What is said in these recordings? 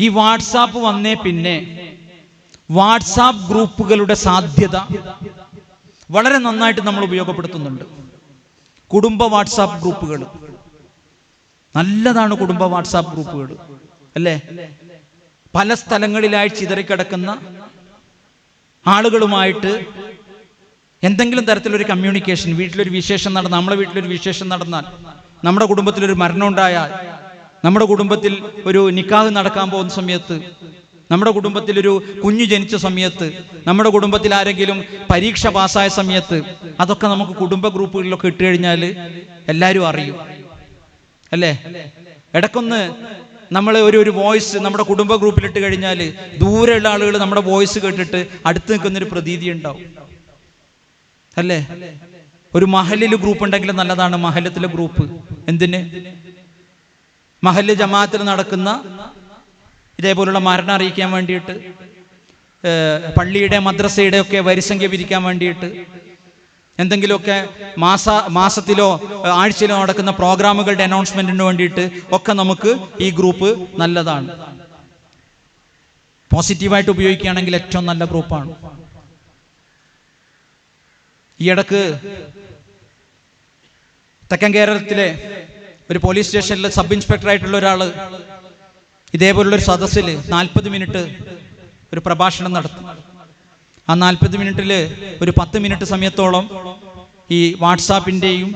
ഈ വാട്സാപ്പ് വന്നേ പിന്നെ വാട്സാപ്പ് ഗ്രൂപ്പുകളുടെ സാധ്യത വളരെ നന്നായിട്ട് നമ്മൾ ഉപയോഗപ്പെടുത്തുന്നുണ്ട്. കുടുംബ വാട്സാപ്പ് ഗ്രൂപ്പുകൾ. നല്ലതാണ് കുടുംബ വാട്സാപ്പ് ഗ്രൂപ്പുകൾ അല്ലേ? പല സ്ഥലങ്ങളിലായി ചിതറിക്കിടക്കുന്ന ആളുകളുമായിട്ട് എന്തെങ്കിലും തരത്തിലൊരു കമ്മ്യൂണിക്കേഷൻ വീട്ടിലൊരു വിശേഷം നടന്ന നമ്മളെ വീട്ടിലൊരു വിശേഷം നടന്നാൽ നമ്മുടെ കുടുംബത്തിലൊരു മരണം ഉണ്ടായാൽ നമ്മുടെ കുടുംബത്തിൽ ഒരു നിക്കാഹ് നടക്കാൻ പോകുന്ന സമയത്ത് നമ്മുടെ കുടുംബത്തിൽ ഒരു കുഞ്ഞു ജനിച്ച സമയത്ത് നമ്മുടെ കുടുംബത്തിൽ ആരെങ്കിലും പരീക്ഷ പാസ്സായ സമയത്ത് അതൊക്കെ നമുക്ക് കുടുംബ ഗ്രൂപ്പുകളിലൊക്കെ ഇട്ട് കഴിഞ്ഞാൽ എല്ലാവരും അറിയും. അല്ലേ? ഇടക്കൊന്ന് നമ്മൾ ഒരു ഒരു വോയിസ് നമ്മുടെ കുടുംബ ഗ്രൂപ്പിൽ ഇട്ട് കഴിഞ്ഞാൽ ദൂരെയുള്ള ആളുകൾ നമ്മുടെ വോയിസ് കേട്ടിട്ട് അടുത്ത് നിൽക്കുന്നൊരു പ്രതീതി ഉണ്ടാവും. അല്ലേ? ഒരു മഹലിൽ ഗ്രൂപ്പ് ഉണ്ടെങ്കിൽ നല്ലതാണ് മഹലത്തിലെ ഗ്രൂപ്പ്. എന്തിന്? മഹൽ ജമാഅത്തിൽ നടക്കുന്ന ഇതേപോലുള്ള മരണം അറിയിക്കാൻ വേണ്ടിയിട്ട് പള്ളിയുടെ മദ്രസയുടെ ഒക്കെ വരിസംഖ്യ പിരിക്കാൻ വേണ്ടിയിട്ട് എന്തെങ്കിലുമൊക്കെ മാസ മാസത്തിലോ ആഴ്ചയിലോ നടക്കുന്ന പ്രോഗ്രാമുകളുടെ അനൗൺസ്മെന്റിന് വേണ്ടിയിട്ട് ഒക്കെ നമുക്ക് ഈ ഗ്രൂപ്പ് നല്ലതാണ്. പോസിറ്റീവായിട്ട് ഉപയോഗിക്കുകയാണെങ്കിൽ ഏറ്റവും നല്ല ഗ്രൂപ്പാണ്. ഈ ഇടയ്ക്ക് തെക്കൻ കേരളത്തിലെ ഒരു പോലീസ് സ്റ്റേഷനിൽ സബ് ഇൻസ്പെക്ടർ ആയിട്ടുള്ള ഒരാൾ ഇതേപോലുള്ള ഒരു സദസ്സിൽ നാൽപ്പത് മിനിറ്റ് ഒരു പ്രഭാഷണം നടത്തും. ആ നാൽപ്പത് മിനിറ്റിൽ ഒരു പത്ത് മിനിറ്റ് സമയത്തോളം ഈ വാട്സാപ്പിന്റെയും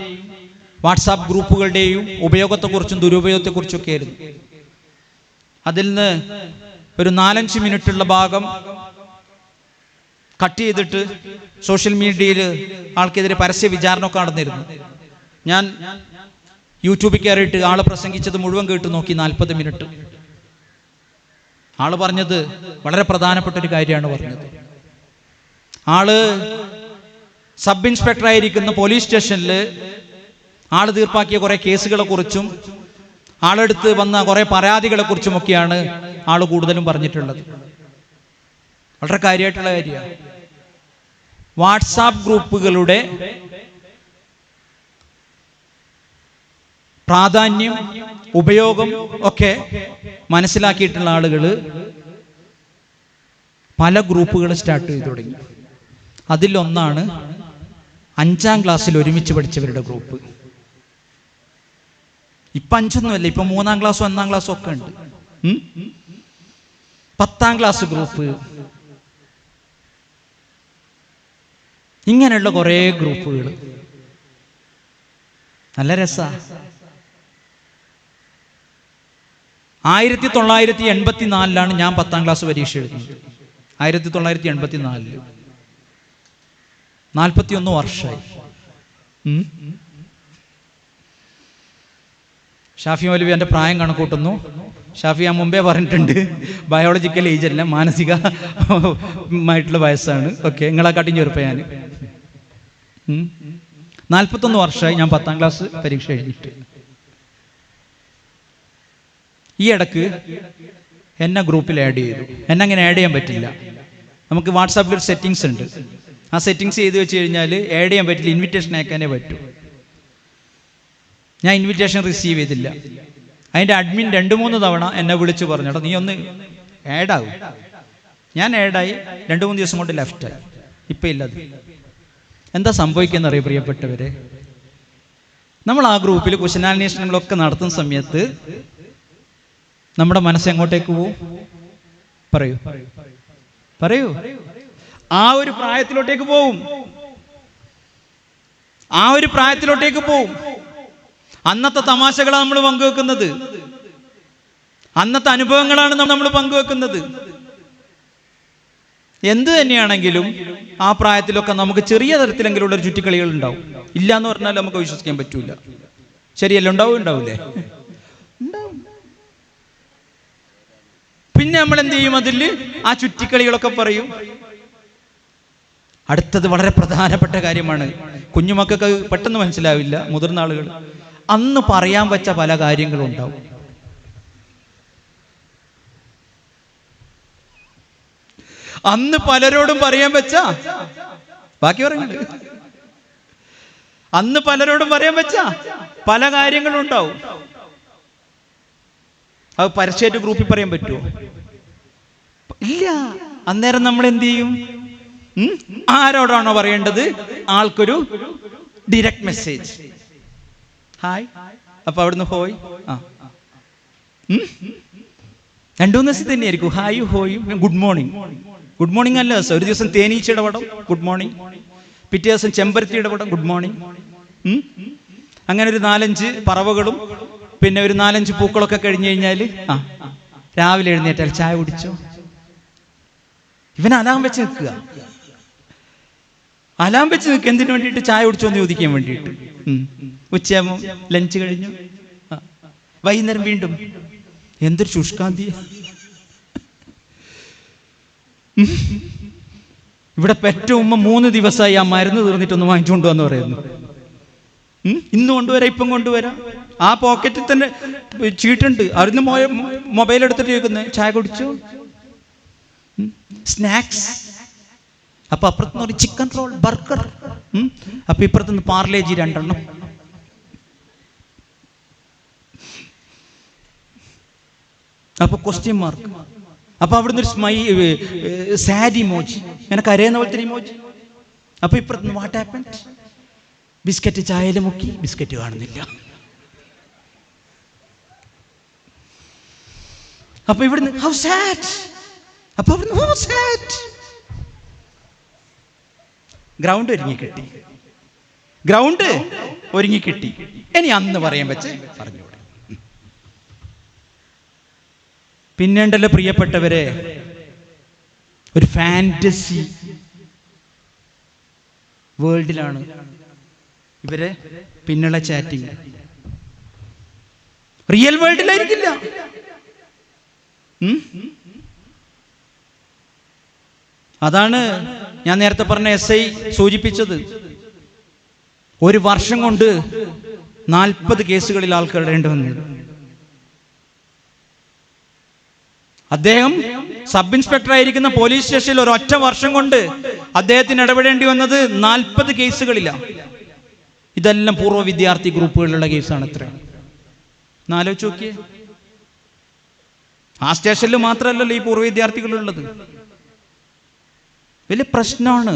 വാട്സാപ്പ് ഗ്രൂപ്പുകളുടെയും ഉപയോഗത്തെക്കുറിച്ചും ദുരുപയോഗത്തെക്കുറിച്ചൊക്കെ ആയിരുന്നു അതിൽ നിന്ന് ഒരു നാലഞ്ച് മിനിറ്റുള്ള ഭാഗം കട്ട് ചെയ്തിട്ട് സോഷ്യൽ മീഡിയയിൽ ആൾക്കെതിരെ പരസ്യ വിചാരണ ഒക്കെ നടന്നിരുന്നു. ഞാൻ യൂട്യൂബിൽ കയറിയിട്ട് ആൾ പ്രസംഗിച്ചത് മുഴുവൻ കേട്ട് നോക്കി നാൽപ്പത് മിനിറ്റ്. ആൾ പറഞ്ഞത് വളരെ പ്രധാനപ്പെട്ട ഒരു കാര്യമാണ് പറഞ്ഞത്. ആൾ സബ് ഇൻസ്പെക്ടർ ആയിരിക്കുന്ന പോലീസ് സ്റ്റേഷനിൽ ആൾ തീർപ്പാക്കിയ കുറെ കേസുകളെ കുറിച്ചും ആളെടുത്ത് വന്ന കുറെ പരാതികളെ കുറിച്ചുമൊക്കെയാണ് ആൾ കൂടുതലും പറഞ്ഞിട്ടുള്ളത്. വളരെ കാര്യമായിട്ടുള്ള കാര്യമാണ്. വാട്സാപ്പ് ഗ്രൂപ്പുകളുടെ പ്രാധാന്യം ഉപയോഗം ഒക്കെ മനസ്സിലാക്കിയിട്ടുള്ള ആളുകൾ പല ഗ്രൂപ്പുകൾ സ്റ്റാർട്ട് ചെയ്തു തുടങ്ങി. അതിലൊന്നാണ് അഞ്ചാം ക്ലാസ്സിൽ ഒരുമിച്ച് പഠിച്ചവരുടെ ഗ്രൂപ്പ്. ഇപ്പൊ അഞ്ചൊന്നുമല്ല ഇപ്പൊ മൂന്നാം ക്ലാസ്സും ഒന്നാം ക്ലാസ്സും ഒക്കെ ഉണ്ട്? പത്താം ക്ലാസ് ഗ്രൂപ്പ്. ഇങ്ങനെയുള്ള കുറേ ഗ്രൂപ്പുകൾ നല്ല രസ. ആയിരത്തി തൊള്ളായിരത്തി എൺപത്തി നാലിലാണ് ഞാൻ പത്താം ക്ലാസ് പരീക്ഷ എഴുതുന്നത്. ആയിരത്തി തൊള്ളായിരത്തി എൺപത്തി നാലിൽ നാൽപ്പത്തി ഒന്ന് വർഷമായി ഷാഫി മൗലവി എന്റെ പ്രായം കണക്കൂട്ടുന്നു. ഷാഫി ഞാൻ മുമ്പേ പറഞ്ഞിട്ടുണ്ട് ബയോളജിക്കൽ ഏജ് അല്ല മാനസിക മാനസികമായിട്ടുള്ള വയസ്സാണ്. ഓക്കെ നിങ്ങളെക്കാട്ടിയും ചെറുപ്പം ഞാൻ. നാൽപ്പത്തൊന്ന് വർഷമായി ഞാൻ പത്താം ക്ലാസ് പരീക്ഷ എഴുതിയിട്ട്. ഈ ഇടയ്ക്ക് എന്നെ ഗ്രൂപ്പിൽ ആഡ് ചെയ്തു. എന്നെ അങ്ങനെ ആഡ് ചെയ്യാൻ പറ്റില്ല. നമുക്ക് വാട്സാപ്പിൽ ഒരു സെറ്റിങ്സ് ഉണ്ട്. ആ സെറ്റിങ്സ് ചെയ്ത് വെച്ച് കഴിഞ്ഞാൽ ആഡ് ചെയ്യാൻ പറ്റില്ല. ഇൻവിറ്റേഷൻ അയക്കാനേ പറ്റൂ. ഞാൻ ഇൻവിറ്റേഷൻ റിസീവ് ചെയ്തില്ല. അതിന്റെ അഡ്മിൻ രണ്ട് മൂന്ന് തവണ എന്നെ വിളിച്ച് പറഞ്ഞു നീ ഒന്ന് ആഡാവും ഞാൻ ആഡായി രണ്ട് മൂന്ന് ദിവസം കൊണ്ട് ലെഫ്റ്റായി ഇപ്പം ഇല്ലത് എന്താ സംഭവിക്കുന്ന അറിയാം പ്രിയപ്പെട്ടവരെ? നമ്മൾ ആ ഗ്രൂപ്പിൽ കുശലാന്വേഷണങ്ങളൊക്കെ നടത്തുന്ന സമയത്ത് നമ്മുടെ മനസ്സ് എങ്ങോട്ടേക്ക് പോവും? പറയൂ. പറയൂ. ആ ഒരു പ്രായത്തിലോട്ടേക്ക് പോവും. ആ ഒരു പ്രായത്തിലോട്ടേക്ക് പോവും. അന്നത്തെ തമാശകളാണ് നമ്മൾ പങ്കുവെക്കുന്നത്. അന്നത്തെ അനുഭവങ്ങളാണ് നമ്മൾ പങ്കുവെക്കുന്നത്. എന്ത് തന്നെയാണെങ്കിലും ആ പ്രായത്തിലൊക്കെ നമുക്ക് ചെറിയ തരത്തിലെങ്കിലും ഉള്ള ഒരു ചുറ്റിക്കളികൾ ഉണ്ടാവും. ഇല്ല എന്ന് പറഞ്ഞാൽ നമുക്ക് വിശ്വസിക്കാൻ പറ്റൂല. ശരിയല്ല? ഉണ്ടാവും? ഉണ്ടാവില്ലേ ഉണ്ടാവും. പിന്നെ നമ്മൾ എന്ത് ചെയ്യും അതിൽ? ആ ചുറ്റിക്കളികളൊക്കെ പറയും. അടുത്തത് വളരെ പ്രധാനപ്പെട്ട കാര്യമാണ്. കുഞ്ഞുമക്കൾക്ക് പെട്ടെന്ന് മനസ്സിലാവില്ല മുതിർന്ന ആളുകൾ അന്ന് പറയാൻ വെച്ച പല കാര്യങ്ങളും ഉണ്ടാവും. അന്ന് പലരോടും പറയാൻ വെച്ച ബാക്കി പറഞ്ഞു അന്ന് പലരോടും പറയാൻ വെച്ച പല കാര്യങ്ങളും ഉണ്ടാവും അത് പരസ്യമായിട്ട് ഗ്രൂപ്പിൽ പറയാൻ പറ്റുമോ ഇല്ല. അന്നേരം നമ്മൾ എന്ത് ചെയ്യും? ആരോടാണോ പറയേണ്ടത്? ആൾക്കൊരു ഡിറക്റ്റ് മെസ്സേജ് ഹായ് അപ്പൊ അവിടുന്ന് ഹോയ്. ആ? രണ്ടു മൂന്ന് ദിവസം തന്നെയായിരിക്കും. ഹായ് ഹോയും. ഗുഡ് മോർണിംഗ് ഗുഡ് മോർണിംഗ് അല്ല ദിവസം. ഒരു ദിവസം തേനീച്ചയുടെ പടം ഗുഡ് മോർണിംഗ് പിറ്റേ ദിവസം ചെമ്പരത്തിയുടെ പടം ഗുഡ് മോർണിംഗ് അങ്ങനെ ഒരു നാലഞ്ച് പറവകളും പിന്നെ ഒരു നാലഞ്ച് പൂക്കളൊക്കെ കഴിഞ്ഞു കഴിഞ്ഞാൽ ആ രാവിലെ എഴുന്നേറ്റാൽ ചായ കുടിച്ചോ? ഇവൻ അലാം വെച്ച് നിൽക്കുക. അലാം വെച്ച് നിൽക്കുക എന്തിനു വേണ്ടിയിട്ട് ചായ കുടിച്ചോ എന്ന് ചോദിക്കാൻ വേണ്ടിയിട്ട്. ഉച്ചയാകുമ്പോൾ ലഞ്ച് കഴിഞ്ഞു. വൈകുന്നേരം വീണ്ടും. എന്തൊരു ശുഷ്കാന്തി. ഇവിടെ പെറ്റ ഉമ്മ മൂന്ന് ദിവസമായി ആ മരുന്ന് തീർന്നിട്ടൊന്ന് വാങ്ങിച്ചുകൊണ്ടുവന്ന് പറയുന്നു? ഇന്ന് കൊണ്ടുവരാം ഇപ്പം കൊണ്ടുവരാം. ആ പോക്കറ്റിൽ തന്നെ ചീട്ടുണ്ട്. അവിടുന്ന് മൊബൈൽ എടുത്തിട്ട് ചോദിക്കുന്നത് ചായ കുടിച്ചു? സ്നാക്സ് അപ്പൊ അപ്പുറത്തുനിന്ന് ഒരു ചിക്കൻ റോൾ ബർഗർ അപ്പൊ ഇപ്പുറത്തുനിന്ന് പാർലേജി രണ്ടെണ്ണം. അപ്പൊ ക്വസ്റ്റ്യൻ മാർക്ക് അപ്പൊ അവിടുന്ന് ഒരു സ്മൈ സാഡ് മോജി ഇങ്ങനെ കരയുന്ന പോലത്തെ ഇമോജി അപ്പൊ ഇപ്പുറത്തുനിന്ന് വാട്ട് ആപ്പൻ ബിസ്ക്കറ്റ് ചായയിൽ മുക്കി ബിസ്ക്കറ്റ് കാണുന്നില്ല. അപ്പൊ ഇവിടുന്ന് ഹൗ സാറ്റ് അപ്പൊ അവിടുന്ന് ഹൗ ഗ്രൗണ്ട് ഒരുങ്ങി കിട്ടി. ഗ്രൗണ്ട് ഒരുങ്ങി കിട്ടി. ഇനി അന്ന് പറയാൻ വെച്ച് പറഞ്ഞു പിന്നെണ്ടല്ലോ പ്രിയപ്പെട്ടവരെ ഒരു ഫാന്റസി വേൾഡിലാണ് ഇവരെ പിന്നുള്ള ചാറ്റിംഗ് റിയൽ വേൾഡിലായിരിക്കില്ല അതാണ് ഞാൻ നേരത്തെ പറഞ്ഞ എസ് ഐ സൂചിപ്പിച്ചത്. ഒരു വർഷം കൊണ്ട് നാൽപ്പത് കേസുകളിൽ ആൾക്കാർ ഇടേണ്ടി വന്നത് അദ്ദേഹം സബ് ഇൻസ്പെക്ടർ ആയിരിക്കുന്ന പോലീസ് സ്റ്റേഷനിൽ ഒരു ഒറ്റ വർഷം കൊണ്ട് അദ്ദേഹത്തിന് ഇടപെടേണ്ടി വന്നത് നാൽപ്പത് കേസുകളിലാണ്. ഇതെല്ലാം പൂർവ വിദ്യാർത്ഥി ഗ്രൂപ്പുകളിലുള്ള കേസാണ് ഇത്ര. എന്നാലോചിച്ച് നോക്കിയേ. ആ സ്റ്റേഷനിൽ മാത്രമല്ലല്ലോ ഈ പൂർവ വിദ്യാർത്ഥികളുള്ളത്. വലിയ പ്രശ്നമാണ്.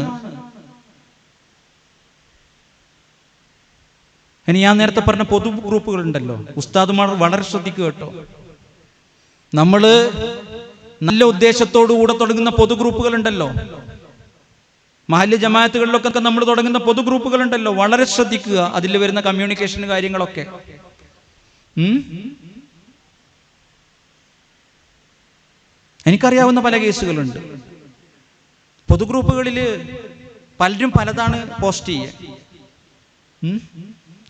ഇനി ഞാൻ നേരത്തെ പറഞ്ഞ പൊതു ഗ്രൂപ്പുകളുണ്ടല്ലോ. ഉസ്താദുമാർ വളരെ ശ്രദ്ധിക്കുക കേട്ടോ. നമ്മൾ നല്ല ഉദ്ദേശത്തോടു കൂടെ തുടങ്ങുന്ന പൊതു ഗ്രൂപ്പുകളുണ്ടല്ലോ. മഹല്ല് ജമാഅത്തുകളിലൊക്കെ നമ്മൾ തുടങ്ങുന്ന പൊതു ഗ്രൂപ്പുകളുണ്ടല്ലോ. വളരെ ശ്രദ്ധിക്കുക. അതിൽ വരുന്ന കമ്മ്യൂണിക്കേഷൻ കാര്യങ്ങളൊക്കെ? എനിക്കറിയാവുന്ന പല കേസുകളുണ്ട്. പൊതു ഗ്രൂപ്പുകളിൽ പലരും പലതാണ് പോസ്റ്റ് ചെയ്യുക?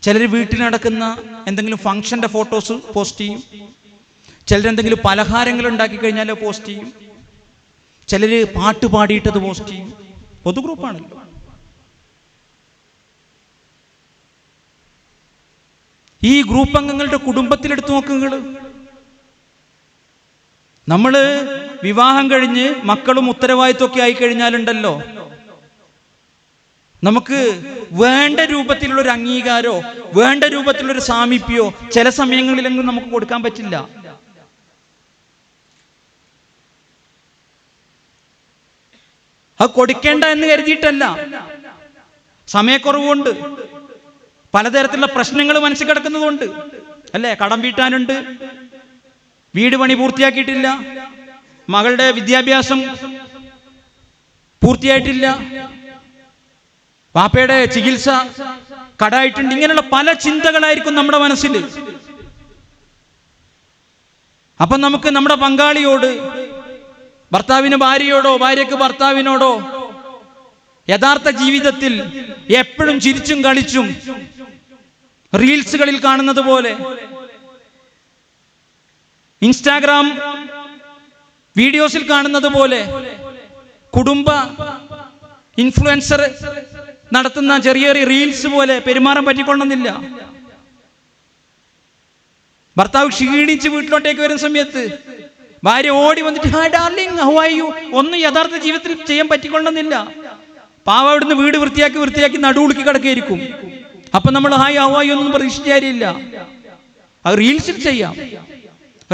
ചിലർ വീട്ടിൽ നടക്കുന്ന എന്തെങ്കിലും ഫംഗ്ഷന്റെ ഫോട്ടോസ് പോസ്റ്റ് ചെയ്യും. ചിലരെന്തെങ്കിലും പലഹാരങ്ങൾ ഉണ്ടാക്കി കഴിഞ്ഞാൽ പോസ്റ്റ് ചെയ്യും. ചിലർ പാട്ട് പാടിയിട്ടത് പോസ്റ്റ് ചെയ്യും. പൊതു ഗ്രൂപ്പാണല്ലോ ഈ ഗ്രൂപ്പ് അംഗങ്ങളുടെ കുടുംബത്തിലെടുത്ത് നോക്കുക നമ്മൾ വിവാഹം കഴിഞ്ഞ് മക്കളും ഉത്തരവാദിത്വമൊക്കെ ആയി കഴിഞ്ഞാലുണ്ടല്ലോ നമുക്ക് വേണ്ട രൂപത്തിലുള്ള ഒരു അംഗീകാരോ വേണ്ട രൂപത്തിലുള്ള ഒരു സാമീപ്യോ ചില സമയങ്ങളിലെങ്കിലും നമുക്ക് കൊടുക്കാൻ പറ്റില്ല. അത് കൊടുക്കേണ്ട എന്ന് കരുതിയിട്ടല്ല. സമയക്കുറവുകൊണ്ട് പലതരത്തിലുള്ള പ്രശ്നങ്ങൾ മനസ്സിൽ കിടക്കുന്നതുകൊണ്ട് അല്ലേ? കടം വീട്ടാനുണ്ട് വീട് പണി പൂർത്തിയാക്കിയിട്ടില്ല മകളുടെ വിദ്യാഭ്യാസം പൂർത്തിയായിട്ടില്ല പാപ്പയുടെ ചികിത്സ കടായിട്ടുണ്ട് ഇങ്ങനെയുള്ള പല ചിന്തകളായിരിക്കും നമ്മുടെ മനസ്സിൽ. അപ്പൊ നമുക്ക് നമ്മുടെ പങ്കാളിയോട് ഭർത്താവിന് ഭാര്യയോടോ ഭാര്യക്ക് ഭർത്താവിനോടോ യഥാർത്ഥ ജീവിതത്തിൽ എപ്പോഴും ചിരിച്ചും കളിച്ചും റീൽസുകളിൽ കാണുന്നത് പോലെ ഇൻസ്റ്റാഗ്രാം വീഡിയോസിൽ കാണുന്നത് പോലെ കുടുംബ ഇൻഫ്ലുവൻസർ നടത്തുന്ന ചെറിയ ചെറിയ റീൽസ് പോലെ പെരുമാറാൻ പറ്റിക്കൊള്ളുന്നില്ല. ഭർത്താവ് ക്ഷീണിച്ച് വീട്ടിലോട്ടേക്ക് വരുന്ന സമയത്ത് ഭാര്യ ഓടി വന്നിട്ട് hi darling how are you? ഒന്നും യഥാർത്ഥ ജീവിതത്തിൽ ചെയ്യാൻ പറ്റിക്കൊള്ളുന്നില്ല. പാവ അവിടുന്ന് വീട് വൃത്തിയാക്കി വൃത്തിയാക്കി നടുവുളുക്കി കിടക്കുകയായിരിക്കും. അപ്പൊ നമ്മൾ ഹായ് ഹൗ ഒന്നും പ്രതീക്ഷിച്ച അത് റീൽസിൽ ചെയ്യാം.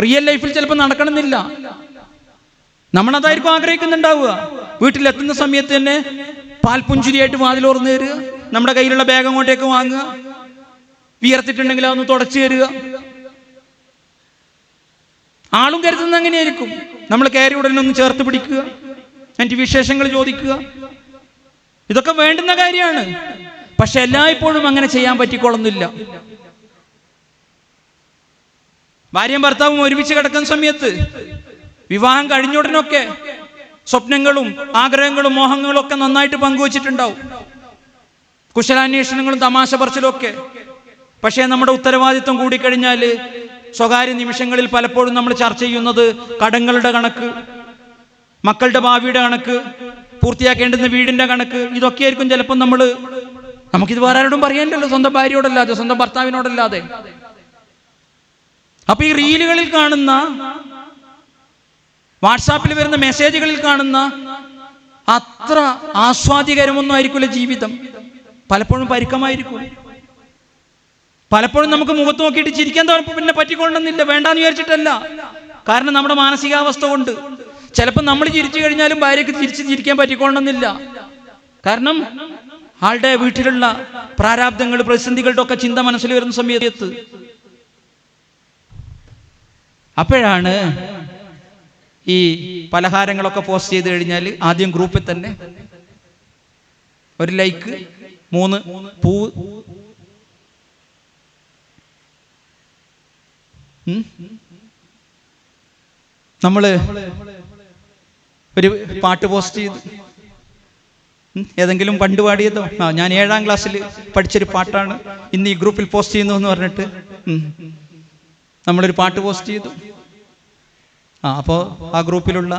റിയൽ ലൈഫിൽ ചിലപ്പോൾ നടക്കണമെന്നില്ല. നമ്മളതായിരിക്കും ആഗ്രഹിക്കുന്നുണ്ടാവുക. വീട്ടിലെത്തുന്ന സമയത്ത് തന്നെ പാൽപുഞ്ചിരിയായിട്ട് വാതിൽ ഓർന്നു തരിക. നമ്മുടെ കയ്യിലുള്ള ബാഗ് അങ്ങോട്ടേക്ക് വാങ്ങുക. വിയർത്തിട്ടുണ്ടെങ്കിൽ അതൊന്ന് തുടച്ചു തരിക. ആളും കരുതുന്നത് അങ്ങനെയായിരിക്കും. നമ്മൾ കയറി ഉടനെ ഒന്ന് ചേർത്ത് പിടിക്കുക. എന്നിട്ട് വിശേഷങ്ങൾ ചോദിക്കുക. ഇതൊക്കെ വേണ്ടുന്ന കാര്യമാണ്. പക്ഷെ എല്ലായ്പ്പോഴും അങ്ങനെ ചെയ്യാൻ പറ്റിക്കൊള്ളുന്നില്ല ഭാര്യയും ഭർത്താവും ഒരുമിച്ച് കിടക്കുന്ന സമയത്ത് വിവാഹം കഴിഞ്ഞ ഉടനൊക്കെ സ്വപ്നങ്ങളും ആഗ്രഹങ്ങളും മോഹങ്ങളും ഒക്കെ നന്നായിട്ട് പങ്കുവച്ചിട്ടുണ്ടാവും. കുശലാന്വേഷണങ്ങളും തമാശ പറച്ചിലും ഒക്കെ. പക്ഷേ നമ്മുടെ ഉത്തരവാദിത്വം കൂടിക്കഴിഞ്ഞാൽ സ്വകാര്യ നിമിഷങ്ങളിൽ പലപ്പോഴും നമ്മൾ ചർച്ച ചെയ്യുന്നത് കടങ്ങളുടെ കണക്ക് മക്കളുടെ ഭാവിയുടെ കണക്ക് പൂർത്തിയാക്കേണ്ടുന്ന വീടിന്റെ കണക്ക് ഇതൊക്കെയായിരിക്കും ചിലപ്പോൾ നമ്മൾ നമുക്കിത് വേറെ ആരോടും പറയാനില്ലല്ലോ സ്വന്തം ഭാര്യയോടല്ലാതെ സ്വന്തം ഭർത്താവിനോടല്ലാതെ. അപ്പൊ ഈ റീലുകളിൽ കാണുന്ന വാട്സാപ്പിൽ വരുന്ന മെസ്സേജുകളിൽ കാണുന്ന അത്ര ആസ്വാദികരമൊന്നും ആയിരിക്കില്ല ജീവിതം. പലപ്പോഴും പരുക്കമായിരിക്കും. പലപ്പോഴും നമുക്ക് മുഖത്ത് നോക്കിയിട്ട് ചിരിക്കാൻ പിന്നെ പറ്റിക്കൊള്ളുന്നില്ല വേണ്ടാന്ന് വിചാരിച്ചിട്ടല്ല. കാരണം നമ്മുടെ മാനസികാവസ്ഥ കൊണ്ട്. ചിലപ്പോൾ നമ്മൾ ചിരിച്ചു കഴിഞ്ഞാലും ഭാര്യയ്ക്ക് തിരിച്ച് ചിരിക്കാൻ പറ്റിക്കൊള്ളുന്നില്ല കാരണം ആളുടെ വീട്ടിലുള്ള പ്രാരാബ്ദങ്ങൾ പ്രതിസന്ധികളുടെ ഒക്കെ ചിന്ത മനസ്സിൽ വരുന്ന സമയത്ത്. അപ്പോഴാണ് ഈ പലഹാരങ്ങളൊക്കെ പോസ്റ്റ് ചെയ്ത് കഴിഞ്ഞാൽ ആദ്യം ഗ്രൂപ്പിൽ തന്നെ ഒരു ലൈക്ക് മൂന്ന് പൂവ് ഉം? നമ്മൾ ഒരു പാട്ട് പോസ്റ്റ് ചെയ്തു? ഏതെങ്കിലും പണ്ട് പാടിയതോ ആ ഞാൻ ഏഴാം ക്ലാസ്സിൽ പഠിച്ചൊരു പാട്ടാണ് ഇന്ന് ഈ ഗ്രൂപ്പിൽ പോസ്റ്റ് ചെയ്യുന്നു എന്ന് പറഞ്ഞിട്ട്. നമ്മളൊരു പാട്ട് പോസ്റ്റ് ചെയ്തു ആ അപ്പോൾ ആ ഗ്രൂപ്പിലുള്ള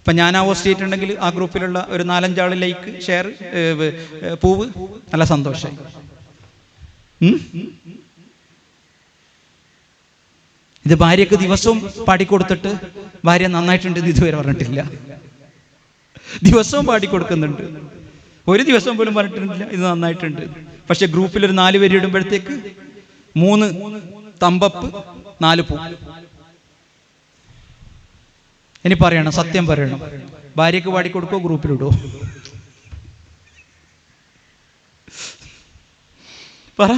ഇപ്പം ഞാൻ ആ പോസ്റ്റ് ചെയ്തിട്ടുണ്ടെങ്കിൽ ആ ഗ്രൂപ്പിലുള്ള ഒരു നാലഞ്ചാൾ ലൈക്ക് ഷെയർ പൂവ് നല്ല സന്തോഷമായി ഉം? ഇത് ഭാര്യക്ക് ദിവസവും പാടിക്കൊടുത്തിട്ട് ഭാര്യ നന്നായിട്ടുണ്ടെന്ന് ഇതുവരെ പറഞ്ഞിട്ടില്ല. ദിവസവും പാടിക്കൊടുക്കുന്നുണ്ട്. ഒരു ദിവസം പോലും പറഞ്ഞിട്ടില്ല ഇത് നന്നായിട്ടുണ്ട്. പക്ഷെ ഗ്രൂപ്പിൽ ഒരു നാല് പേര് ഇടുമ്പോഴത്തേക്ക് മൂന്ന് തമ്പപ്പ് നാല് പൂ. ഇനി പറയണം സത്യം പറയണം. ഭാര്യക്ക് പാടിക്കൊടുക്കോ ഗ്രൂപ്പിലിടുവോ പറ.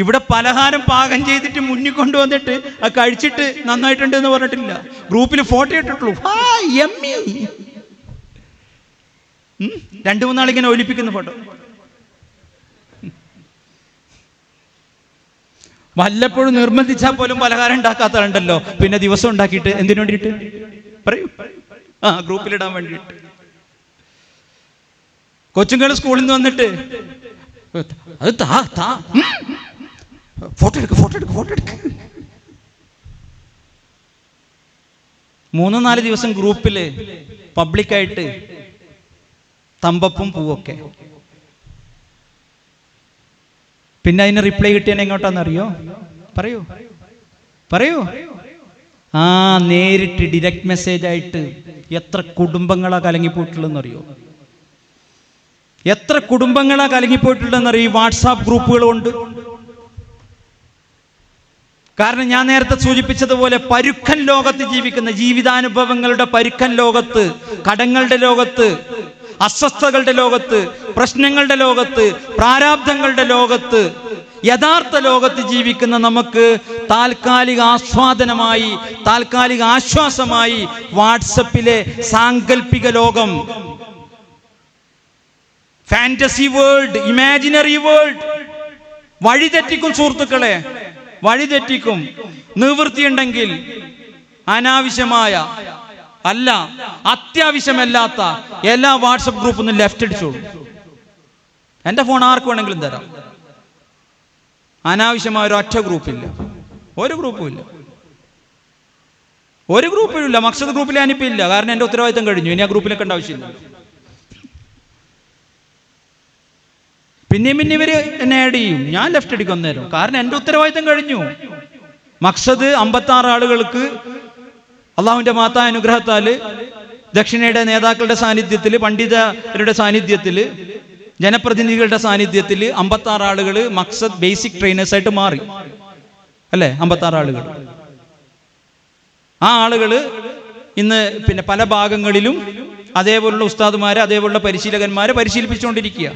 ഇവിടെ പലഹാരം പാകം ചെയ്തിട്ട് മുന്നിൽ കൊണ്ടുവന്നിട്ട് അത് കഴിച്ചിട്ട് നന്നായിട്ടുണ്ട് എന്ന് പറഞ്ഞിട്ടില്ല. ഗ്രൂപ്പിൽ ഫോട്ടോ ഇട്ടിട്ടുള്ളൂ. രണ്ടു മൂന്നാൾ ഇങ്ങനെ ഒലിപ്പിക്കുന്ന ഫോട്ടോ. വല്ലപ്പോഴും നിർബന്ധിച്ചാൽ പോലും പലഹാരം ഉണ്ടാക്കാത്തതുണ്ടല്ലോ പിന്നെ ദിവസം ഉണ്ടാക്കിയിട്ട് എന്തിനു വേണ്ടിയിട്ട്? പറയൂ. ആ ഗ്രൂപ്പിലിടാൻ വേണ്ടിയിട്ട്. കൊച്ചുങ്ങൾ സ്കൂളിൽ നിന്ന് വന്നിട്ട് അത് താ താ. ഫോട്ടോ എടുക്ക് ഫോട്ടോ ഫോട്ടോ എടുക്ക്. മൂന്ന് നാല് ദിവസം ഗ്രൂപ്പിൽ പബ്ലിക്കായിട്ട് തമ്പപ്പും പൂവൊക്കെ. പിന്നെ അതിന് റിപ്ലൈ കിട്ടിയാൽ എങ്ങോട്ടാണെന്നറിയോ പറയൂ. പറയൂ. ആ നേരിട്ട് ഡിറക്റ്റ് മെസ്സേജ് ആയിട്ട് എത്ര കുടുംബങ്ങളാ കലങ്ങിപ്പോയിട്ടുള്ളതെന്നറിയോ? എത്ര കുടുംബങ്ങളാ കലങ്ങിപ്പോയിട്ടുള്ളതെന്നറിയോ? ഈ വാട്സാപ്പ് ഗ്രൂപ്പുകളുണ്ട്. കാരണം ഞാൻ നേരത്തെ സൂചിപ്പിച്ചതുപോലെ പരുക്കൻ ലോകത്ത് ജീവിക്കുന്ന ജീവിതാനുഭവങ്ങളുടെ പരുക്കൻ ലോകത്ത് കടങ്ങളുടെ ലോകത്ത് അസ്വസ്ഥതകളുടെ ലോകത്ത് പ്രശ്നങ്ങളുടെ ലോകത്ത് പ്രാരാബ്ധങ്ങളുടെ ലോകത്ത് യഥാർത്ഥ ലോകത്ത് ജീവിക്കുന്ന നമുക്ക് താൽക്കാലിക ആസ്വാദനമായി താൽക്കാലിക ആശ്വാസമായി വാട്സപ്പിലെ സാങ്കല്പിക ലോകം ഫാന്റസി വേൾഡ് ഇമാജിനറി വേൾഡ് വഴിതെറ്റിക്കും സുഹൃത്തുക്കളെ വഴിതെറ്റിക്കും നിവൃത്തിയുണ്ടെങ്കിൽ അനാവശ്യമായ അല്ല അത്യാവശ്യമല്ലാത്ത എല്ലാ വാട്സപ്പ് ഗ്രൂപ്പിൽ നിന്ന് ലെഫ്റ്റ് അടിച്ചോളൂ. എന്റെ ഫോൺ ആർക്ക് വേണമെങ്കിലും തരാം. അനാവശ്യമായ ഒരു ഒറ്റ ഗ്രൂപ്പില്ല. ഒരു ഗ്രൂപ്പും ഇല്ല. ഒരു ഗ്രൂപ്പിലും ഇല്ല. മക്സദ് ഗ്രൂപ്പിൽ ഞാനിപ്പോൾ ഇല്ല. കാരണം എന്റെ ഉത്തരവാദിത്തം കഴിഞ്ഞു. ഇനി ആ ഗ്രൂപ്പിലൊക്കെ ആവശ്യമില്ല. പിന്നെയും പിന്നെ ഇവർ എന്നെ ആഡ് ചെയ്യും. ഞാൻ ലെഫ്റ്റ് അടിക്കും നേരം കാരണം എന്റെ ഉത്തരവാദിത്തം കഴിഞ്ഞു. മക്സദ് അമ്പത്തി ആറ് ആളുകൾക്ക് അള്ളാഹുവിന്റെ മാതാ അനുഗ്രഹത്താൽ ദക്ഷിണയുടെ നേതാക്കളുടെ സാന്നിധ്യത്തിൽ പണ്ഡിതരുടെ സാന്നിധ്യത്തിൽ ജനപ്രതിനിധികളുടെ സാന്നിധ്യത്തിൽ അമ്പത്തി ആറ് ആളുകൾ മക്സദ് ബേസിക് ട്രെയിനേഴ്സായിട്ട് മാറി. അല്ലേ? അമ്പത്തി ആറ് ആളുകൾ ആ ആളുകൾ ഇന്ന് പിന്നെ പല ഭാഗങ്ങളിലും അതേപോലുള്ള ഉസ്താദുമാരെ അതേപോലുള്ള പരിശീലകന്മാരെ പരിശീലിപ്പിച്ചുകൊണ്ടിരിക്കുക.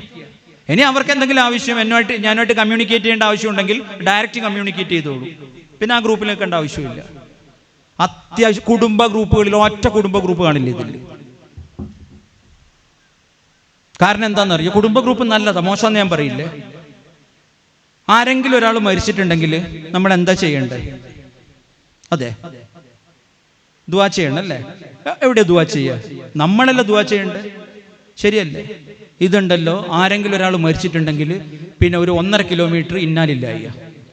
ഇനി അവർക്ക് എന്തെങ്കിലും ആവശ്യം എന്നുമായിട്ട് ഞാനുമായിട്ട് കമ്മ്യൂണിക്കേറ്റ് ചെയ്യേണ്ട ആവശ്യമുണ്ടെങ്കിൽ ഡയറക്റ്റ് കമ്മ്യൂണിക്കേറ്റ് ചെയ്തോളൂ. പിന്നെ ആ ഗ്രൂപ്പിൽ നിൽക്കേണ്ട ആവശ്യമില്ല. അത്യാവശ്യം കുടുംബ ഗ്രൂപ്പുകളിൽ ഒറ്റ കുടുംബ ഗ്രൂപ്പ് കാണില്ല ഇതിൽ കാരണം എന്താണെന്നറിയോ കുടുംബ ഗ്രൂപ്പ് നല്ലതാ മോശമെന്ന് ഞാൻ പറയില്ലേ? ആരെങ്കിലും ഒരാൾ മരിച്ചിട്ടുണ്ടെങ്കിൽ നമ്മൾ എന്താ ചെയ്യേണ്ടത് അതെ. ദുവാ ചെയ്യണം അല്ലേ? എവിടെ ദുവാ ചെയ്യുക നമ്മളല്ല ദുവാ ചെയ്യണ്ടേ? ശരിയല്ലേ? ഇതുണ്ടല്ലോ ആരെങ്കിലും ഒരാൾ മരിച്ചിട്ടുണ്ടെങ്കിൽ പിന്നെ ഒരു ഒന്നര കിലോമീറ്റർ ഇന്നാലില്ലായ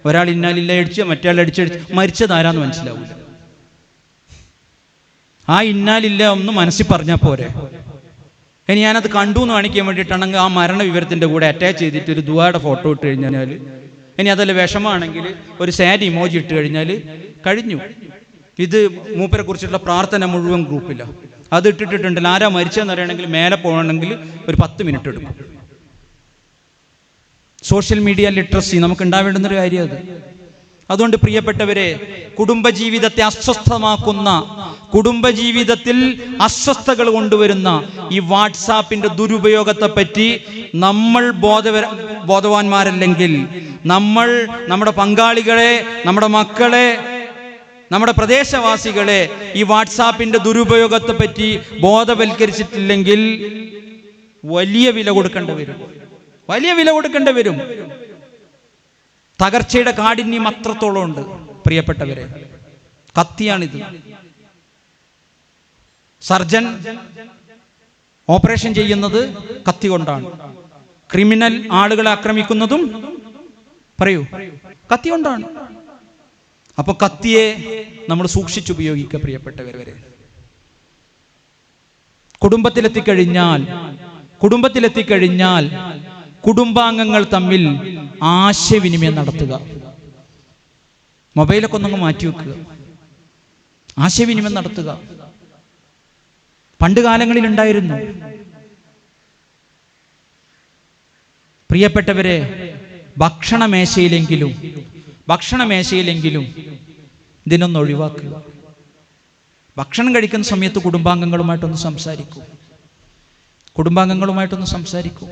ഒരാൾ ഇന്നാലില്ല അടിച്ച് മറ്റേ അടിച്ചടിച്ച് മരിച്ചത് ആരാന്ന് മനസ്സിലാവില്ല ആ ഇന്നാലില്ല ഒന്ന് മനസ്സിൽ പറഞ്ഞാൽ പോരെ. ഇനി ഞാനത് കണ്ടു എന്ന് കാണിക്കാൻ വേണ്ടിയിട്ടാണെങ്കിൽ ആ മരണ വിവരത്തിന്റെ കൂടെ അറ്റാച്ച് ചെയ്തിട്ട് ഒരു ദുവാടെ ഫോട്ടോ ഇട്ട് കഴിഞ്ഞാൽ ഇനി അതല്ല വിഷമാണെങ്കിൽ ഒരു സാഡ് ഇമോജി ഇട്ട് കഴിഞ്ഞാൽ കഴിഞ്ഞു. ഇത് മൂപ്പരെ കുറിച്ചിട്ടുള്ള പ്രാർത്ഥന മുഴുവൻ ഗ്രൂപ്പില്ല അത് ഇട്ടിട്ടിട്ടുണ്ടല്ലോ. ആരാ മരിച്ചതെന്ന് അറിയണമെങ്കിൽ മേലെ പോകണമെങ്കിൽ ഒരു പത്ത് മിനിറ്റ് എടുക്കും. സോഷ്യൽ മീഡിയ ലിറ്ററസി നമുക്ക് ഉണ്ടാവേണ്ടുന്ന ഒരു കാര്യം അത്. അതുകൊണ്ട് പ്രിയപ്പെട്ടവരെ കുടുംബജീവിതത്തെ അസ്വസ്ഥമാക്കുന്ന കുടുംബജീവിതത്തിൽ അസ്വസ്ഥതകൾ കൊണ്ടുവരുന്ന ഈ വാട്സാപ്പിന്റെ ദുരുപയോഗത്തെ പറ്റി നമ്മൾ ബോധവര ബോധവാന്മാരല്ലെങ്കിൽ നമ്മൾ നമ്മുടെ പങ്കാളികളെ നമ്മുടെ മക്കളെ നമ്മുടെ പ്രദേശവാസികളെ ഈ വാട്സാപ്പിന്റെ ദുരുപയോഗത്തെ പറ്റി ബോധവൽക്കരിച്ചിട്ടില്ലെങ്കിൽ വലിയ വില കൊടുക്കേണ്ടി വരും. വലിയ വില കൊടുക്കേണ്ടി വരും. തകർച്ചയുടെ കാഠിന്യം അത്രത്തോളം ഉണ്ട് പ്രിയപ്പെട്ടവരെ. കത്തിയാണിത്. സർജൻ ഓപ്പറേഷൻ ചെയ്യുന്നത് കത്തി കൊണ്ടാണ്. ക്രിമിനൽ ആളുകളെ ആക്രമിക്കുന്നതും പറയൂ കത്തി കൊണ്ടാണ്. അപ്പൊ കത്തിയെ നമ്മൾ സൂക്ഷിച്ചുപയോഗിക്കുക പ്രിയപ്പെട്ടവരെ. കുടുംബത്തിലെത്തിക്കഴിഞ്ഞാൽ കുടുംബത്തിലെത്തിക്കഴിഞ്ഞാൽ കുടുംബാംഗങ്ങൾ തമ്മിൽ ആശയവിനിമയം നടത്തുക. മൊബൈലൊക്കെ ഒന്നങ്ങ് മാറ്റി വെക്കുക. ആശയവിനിമയം നടത്തുക. പണ്ട് കാലങ്ങളിൽ ഉണ്ടായിരുന്നു പ്രിയപ്പെട്ടവരെ ഭക്ഷണമേശയിലെങ്കിലും ഭക്ഷണമേശയിലെങ്കിലും ഇതിനൊന്ന് ഒഴിവാക്കുക. ഭക്ഷണം കഴിക്കുന്ന സമയത്ത് കുടുംബാംഗങ്ങളുമായിട്ടൊന്ന് സംസാരിക്കൂ. കുടുംബാംഗങ്ങളുമായിട്ടൊന്ന് സംസാരിക്കൂ.